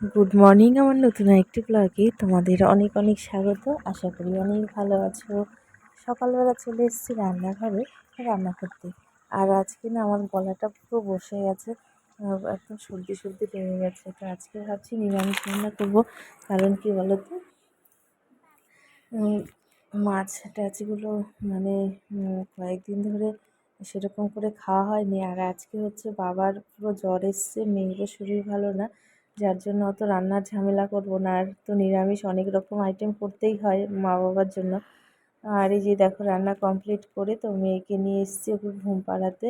Good morning আমার নতুন একটি ব্লগে তোমাদের অনেক অনেক স্বাগত। আশা করি অনেক ভালো আছো। সকালবেলা চলে এসেছি রান্নাঘরে রান্না করতে। আর আজকে না আমার গলাটা পুরো বসে গেছে একদম সর্দি সর্দি লেগে গেছে। তো আজকে ভাবছি নিরামিষ রান্না করব। কারণ কি বলো তো মাছ টাছগুলো মানে কয়েকদিন ধরে সেরকম করে খাওয়া হয়নি। আর আজকে হচ্ছে বাবার পুরো জ্বর এসছে, মেয়েরও শরীর ভালো না। যার জন্য অত রান্নার ঝামেলা করব না। আর তো নিরামিষ অনেক রকম আইটেম করতেই হয় মা বাবার জন্য। আর এই যে দেখো রান্না কমপ্লিট করে তো মেয়েকে নিয়ে এসেছি ওকে ঘুম পাড়াতে।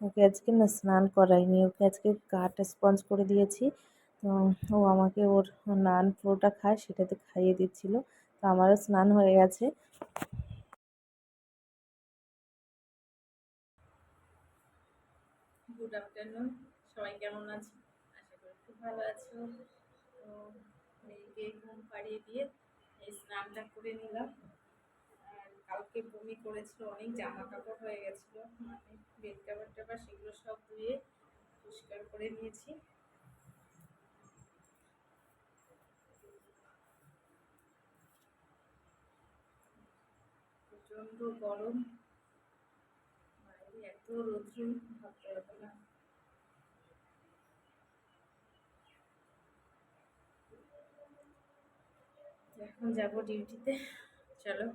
ওকে আজকে না স্নান করাইনি, ওকে আজকে গাটা স্পঞ্জ করে দিয়েছি। তো ও আমাকে ওর নান পুরোটা খায়, সেটাতে খাইয়ে দিচ্ছিল। তো আমারও স্নান হয়ে গেছে। গুড আফটারনুন সবাই কেমন আছো ভালো আছো? তো মেয়েকে ঘুম পাড়িয়ে দিয়ে এই স্নানটা করে নিলাম। আর কালকে বমি করেছিল, অনেক জামা কাপড় হয়ে গেছিল। মানে বেড কাভার টাভার সেগুলো সব ধুয়ে পরিষ্কার করে নিয়েছি। প্রচণ্ড গরম। এত রৌদ্র, ভাবতে পারব না। এখন যাব ডিউটিতে। চলো,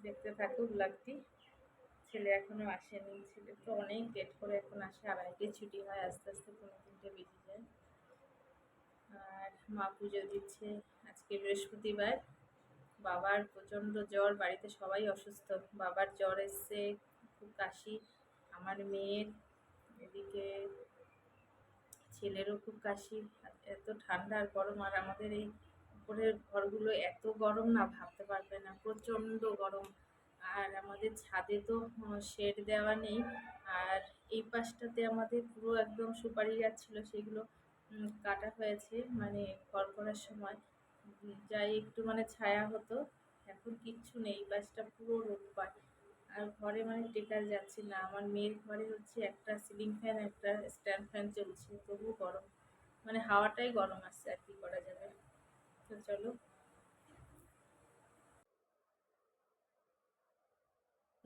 দেখতে থাকো ব্লগটি। ছেলে এখনও আসেনি, ছেলে তো অনেক লেট করে এখন আসে, আড়াইটে ছুটি হয়, আস্তে আস্তে কোনো তিনটে বেজে যায়। আর মা পুজো দিচ্ছে আজকে বৃহস্পতিবার। বাবার প্রচণ্ড জ্বর, বাড়িতে সবাই অসুস্থ। বাবার জ্বর এসছে, খুব কাশি। আমার মেয়ের এদিকে ছেলেরও খুব কাশি। এত ঠান্ডা আর গরম, আর আমাদের এই উপরের ঘরগুলো এত গরম না, ভাবতে পারবে না। প্রচণ্ড গরম। আর আমাদের ছাদে তো শেড দেওয়া নেই। আর এই পাশটাতে আমাদের পুরো একদম সুপারি গাছ ছিল, সেগুলো কাটা হয়েছে মানে ঘর করার সময়। যাই একটু মানে ছায়া হতো। এখন কিচ্ছু নেই পাশটা পুরো রোদ পায় আর ঘরে মানে টেকা যাচ্ছে না। আমার মেয়ের ঘরে হচ্ছে একটা সিলিং ফ্যান, একটা স্ট্যান্ড ফ্যান চলছে তবু গরম। মানে হাওয়াটাই গরম আসছে আর কি করা যাবে। তো চলো।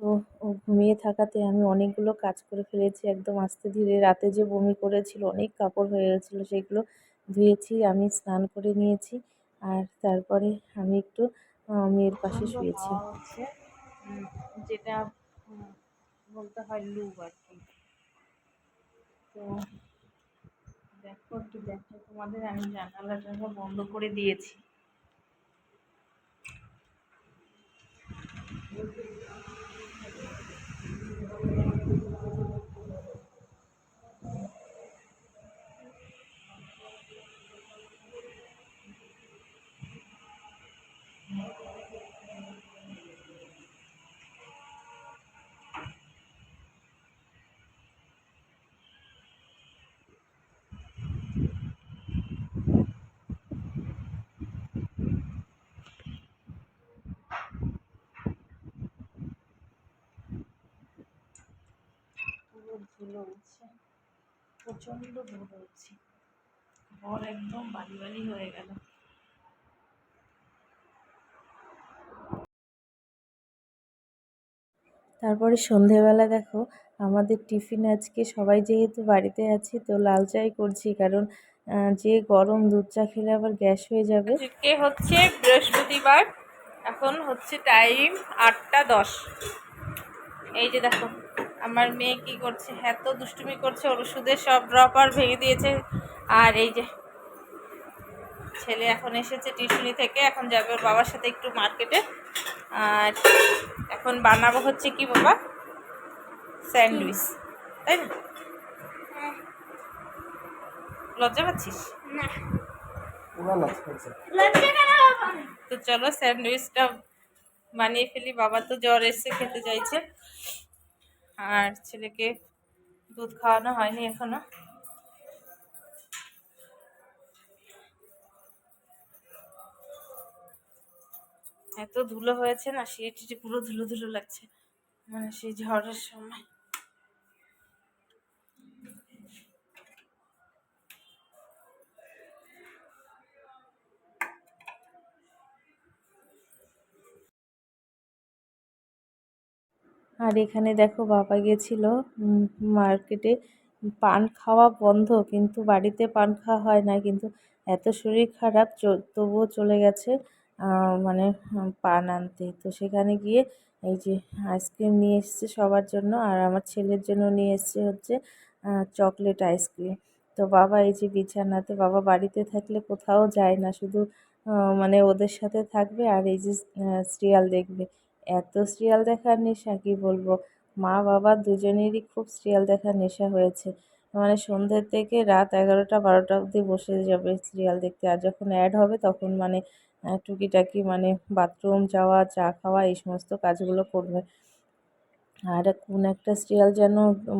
তো ও ঘুমিয়ে থাকাতে আমি অনেকগুলো কাজ করে ফেলেছি একদম আস্তে ধীরে রাতে যে বমি করেছিল অনেক কাপড় হয়ে গেছিল সেগুলো ধুয়েছি আমি স্নান করে নিয়েছি আর তারপরে আমি একটু মেয়ের পাশে শুয়েছি। যেটা বলতে হয় লুব আর কি। তো একটু দেখো তোমাদের আমি জানালা জানলা বন্ধ করে দিয়েছি। পুরো ধুলো উঠছে প্রচণ্ড ধুলো উঠছে ঘর একদম বালি বালি হয়ে গেল। তারপরে সন্ধেবেলা দেখো, আমাদের টিফিন আজকে সবাই যেহেতু বাড়িতে আছি, তো লাল চাই করছি কারণ যে গরম দুধ চা খেলে আবার গ্যাস হয়ে যাবে। আজকে হচ্ছে বৃহস্পতিবার, এখন হচ্ছে টাইম আটটা দশ। এই যে দেখো আমার মেয়ে কি করছে? এত দুষ্টুমি করছে ওর ওষুধের সব ড্রপার ভেঙে দিয়েছে। আর এই যে ছেলে এখন এসেছে টিউশনি থেকে এখন যাবে ওর বাবার সাথে একটু মার্কেটে। আর এখন বানাবো হচ্ছে কি বাবা? স্যান্ডউইচ। তাই না? লজ্জা পাচ্ছিস? তো চলো স্যান্ডউইচটা বানিয়ে ফেলি বাবা তো জ্বর এসে খেতে চাইছে। আর ছেলেকে দুধ খাওয়ানো হয়নি এখনও। এত ধুলো হয়েছে না সেটি পুরো ধুলো ধুলো লাগছে। মানে সেই ঝড়ের সময়। আর এখানে দেখো বাবা গেছিল মার্কেটে পান খাওয়া বন্ধ, কিন্তু বাড়িতে পান খাওয়া হয় না, কিন্তু এত শরীর খারাপ তবুও চলে গেছে মানে পান আনতে। তো সেখানে গিয়ে এই যে আইসক্রিম নিয়ে এসছে সবার জন্য, আর আমার ছেলের জন্য নিয়ে এসছে হচ্ছে চকলেট আইসক্রিম তো বাবা এই যে বিছানাতে, বাবা বাড়িতে থাকলে কোথাও যায় না, শুধু মানে ওদের সাথে থাকবে আর এই যে সিরিয়াল দেখবে। এত সিরিয়াল দেখার নেশা, কি বলব? মা, বাবা দুজনেরই খুব সিরিয়াল দেখার নেশা হয়েছে। মানে সন্ধ্যে থেকে রাত এগারোটা, বারোটা অবধি বসে যাবে সিরিয়াল দেখতে। আর যখন অ্যাড হবে, তখন মানে টুকিটাকি মানে বাথরুম যাওয়া, চা খাওয়া, এই সমস্ত কাজগুলো করবে। আর কোন একটা সিরিয়াল যেন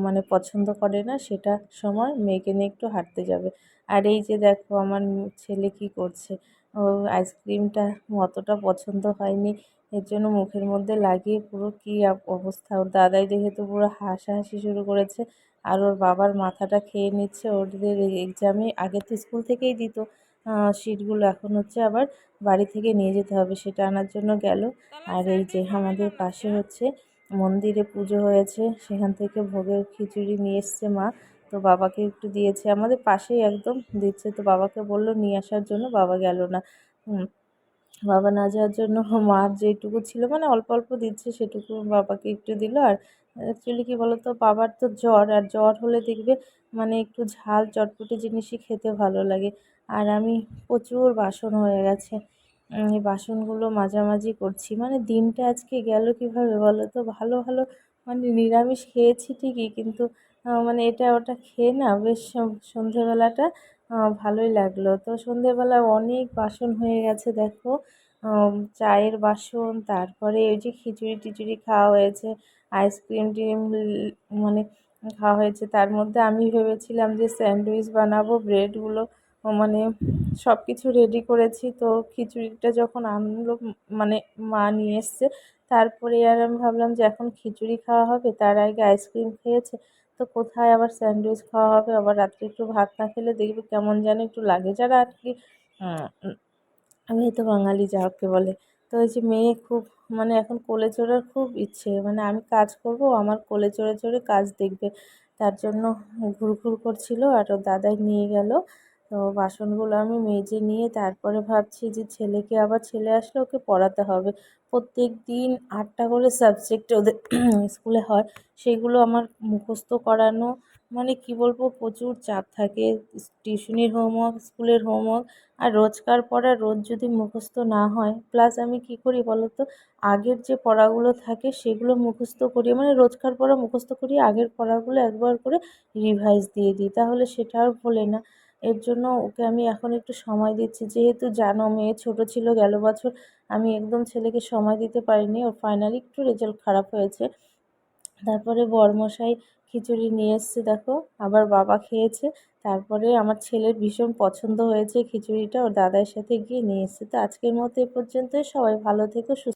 মানে পছন্দ করে না, সেটা সময় মেয়েকে নিয়ে একটু হাঁটতে যাবে। আর এই যে দেখো, আমার ছেলে কি করছে? ও আইসক্রিমটা অতটা পছন্দ হয়নি। এর জন্য মুখের মধ্যে লাগিয়ে পুরো কী অবস্থা? ওর দাদাই দেখে তো পুরো হাসাহাসি শুরু করেছে আর ওর বাবার মাথাটা খেয়ে নিচ্ছে ওদের এক্সামে আগে তো স্কুল থেকেই দিত। সিটগুলো এখন হচ্ছে আবার বাড়ি থেকে নিয়ে যেতে হবে সেটা আনার জন্য গেল। আর এই যে আমাদের পাশে হচ্ছে মন্দিরে পুজো হয়েছে সেখান থেকে ভোগের খিচুড়ি নিয়ে এসছে মা। তো বাবাকে একটু দিয়েছে আমাদের পাশেই একদম দিচ্ছে। তো বাবাকে বলল নিয়ে আসার জন্য বাবা গেল না। বাবা না যাওয়ার জন্য মার যেটুকু ছিল মানে অল্প অল্প দিচ্ছে সেটুকু বাবাকে একটু দিল। আর অ্যাকচুয়ালি কী বলতো, বাবার তো জ্বর, আর জ্বর হলে দেখবে মানে একটু ঝাল, চটপটি জিনিসই খেতে ভালো লাগে। আর আমি প্রচুর বাসন হয়ে গেছে। এই বাসনগুলো মাঝামাঝি করছি। মানে দিনটা আজকে গেল কীভাবে বলো তো ভালো ভালো মানে নিরামিষ খেয়েছি ঠিকই, কিন্তু মানে এটা ওটা খেয়ে না বেশ সন্ধেবেলাটা ভালোই লাগল। তো সন্ধেবেলা অনেক বাসন হয়ে গেছে দেখো চায়ের বাসন, তারপরে ওই যে খিচুড়ি টিচুড়ি খাওয়া হয়েছে আইসক্রিম টিম মানে খাওয়া হয়েছে। তার মধ্যে আমি ভেবেছিলাম যে স্যান্ডউইচ বানাবো, ব্রেডগুলো মানে সব কিছু রেডি করেছি। তো খিচুড়িটা যখন আনলো মানে মা নিয়ে এসছে, তারপরে আর আমি ভাবলাম যে এখন খিচুড়ি খাওয়া হবে, তার আগে আইসক্রিম খেয়েছে। তো কোথায় আবার স্যান্ডউইচ খাওয়া হবে? আবার রাত্রে একটু ভাত না খেলে দেখবে কেমন যেন একটু লাগে। যারা আর কি আমি তো বাঙালি যাকে বলে। তো ওই যে মেয়ে খুব মানে এখন কোলে চড়ার খুব ইচ্ছে। মানে আমি কাজ করব আমার কোলে চড়ে চড়ে কাজ দেখবে। তার জন্য ঘুরঘুর করছিল আর ওর দাদাই নিয়ে গেল। তো বাসনগুলো আমি মেজে নিয়ে তারপরে ভাবছি যে ছেলেকে আবার ছেলে আসলে ওকে পড়াতে হবে। প্রত্যেক দিন আটটা করে সাবজেক্ট ওদের স্কুলে হয়, সেগুলো আমার মুখস্থ করানো মানে কি বলব, প্রচুর চাপ থাকে। টিউশনির হোমওয়ার্ক স্কুলের হোমওয়ার্ক আর রোজকার পড়া রোজ যদি মুখস্থ না হয় প্লাস আমি কী করি বলো তো আগের যে পড়াগুলো থাকে সেগুলো মুখস্থ করি মানে রোজকার পড়া মুখস্থ করি, আগের পড়াগুলো একবার করে রিভাইজ দিয়ে দিই, তাহলে সেটা আর ভোলে না। এর জন্য ওকে আমি এখন একটু সময় দিচ্ছি। যেহেতু জানো মেয়ে ছোটো ছিল, গেল বছর আমি একদম ছেলেকে সময় দিতে পারিনি। ওর ফাইনালি একটু রেজাল্ট খারাপ হয়েছে। তারপরে বরমশাই খিচুড়ি নিয়ে এসছে, দেখো। আবার বাবা খেয়েছে। তারপরে আমার ছেলের ভীষণ পছন্দ হয়েছে খিচুড়িটা। ওর দাদার সাথে গিয়ে নিয়ে এসছে। তো আজকের মতো এ পর্যন্তই। সবাই ভালো থেকো, সুস্থ